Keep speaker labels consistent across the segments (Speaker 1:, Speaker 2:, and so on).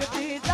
Speaker 1: भगती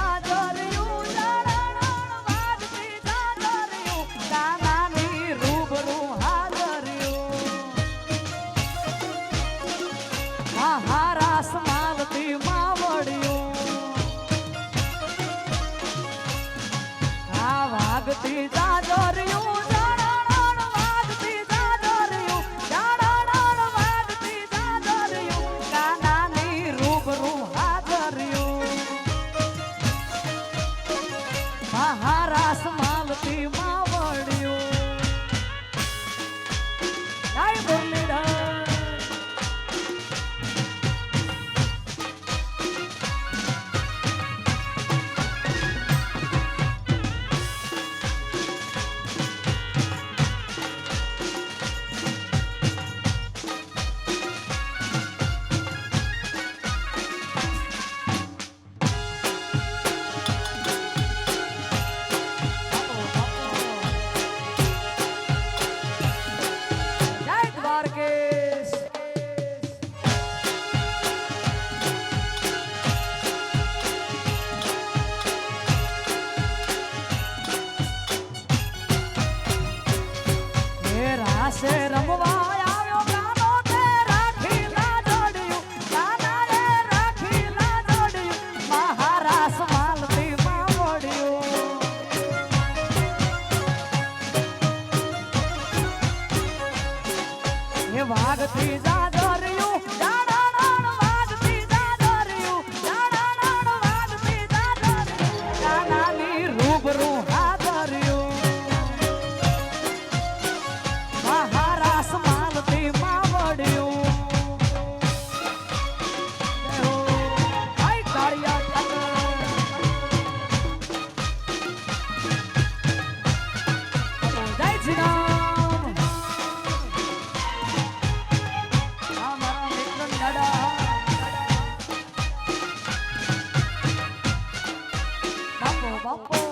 Speaker 1: Oh.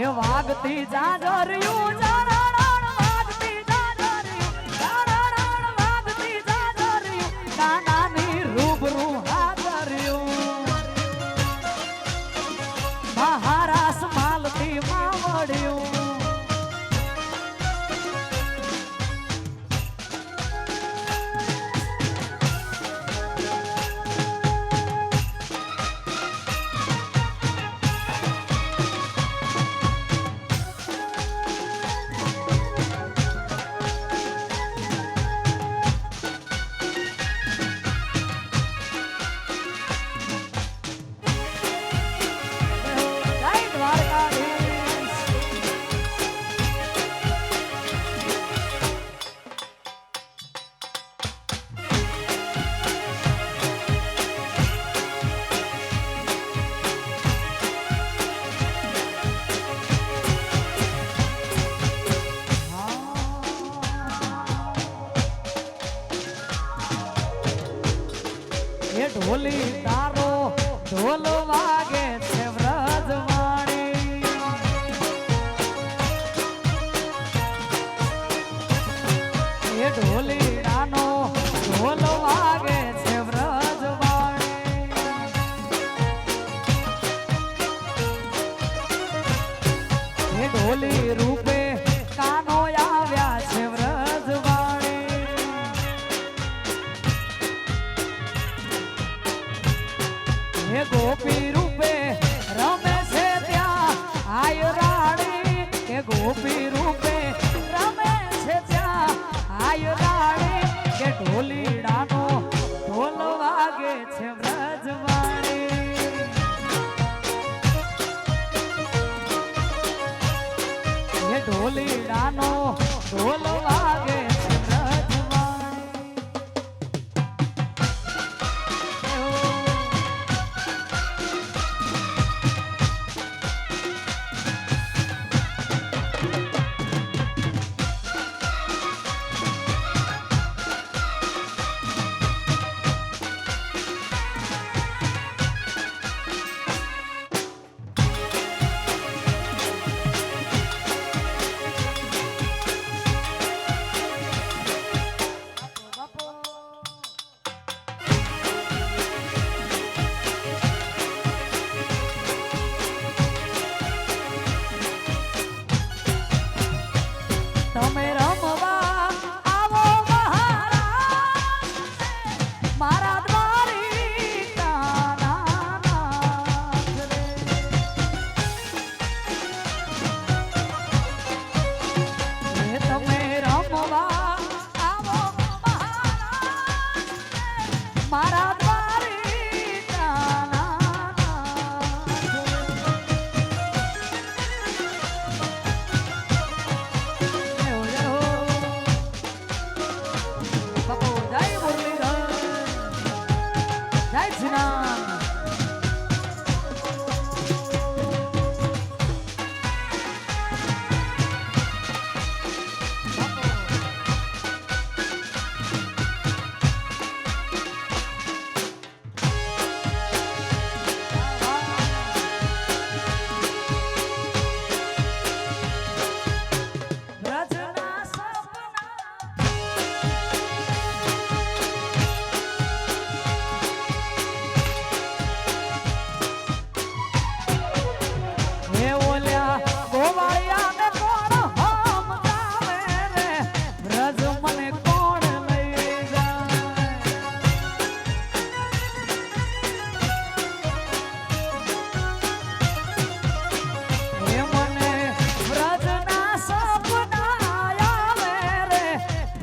Speaker 1: હે વાગતી જાજો રહ્યું જારણ વાગતી જાજો રહ્યું રૂબરૂ હાજર મહારાસ માલતી માં Lumagi. ગોપી રૂપે રમે છે ત્યાં. આય રાણી કે ઢોલીડાનો ઢોલ વાગે છે ઢોલીડાનો ઢોલ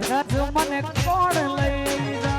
Speaker 1: રજ મને કોણ લઈ જા?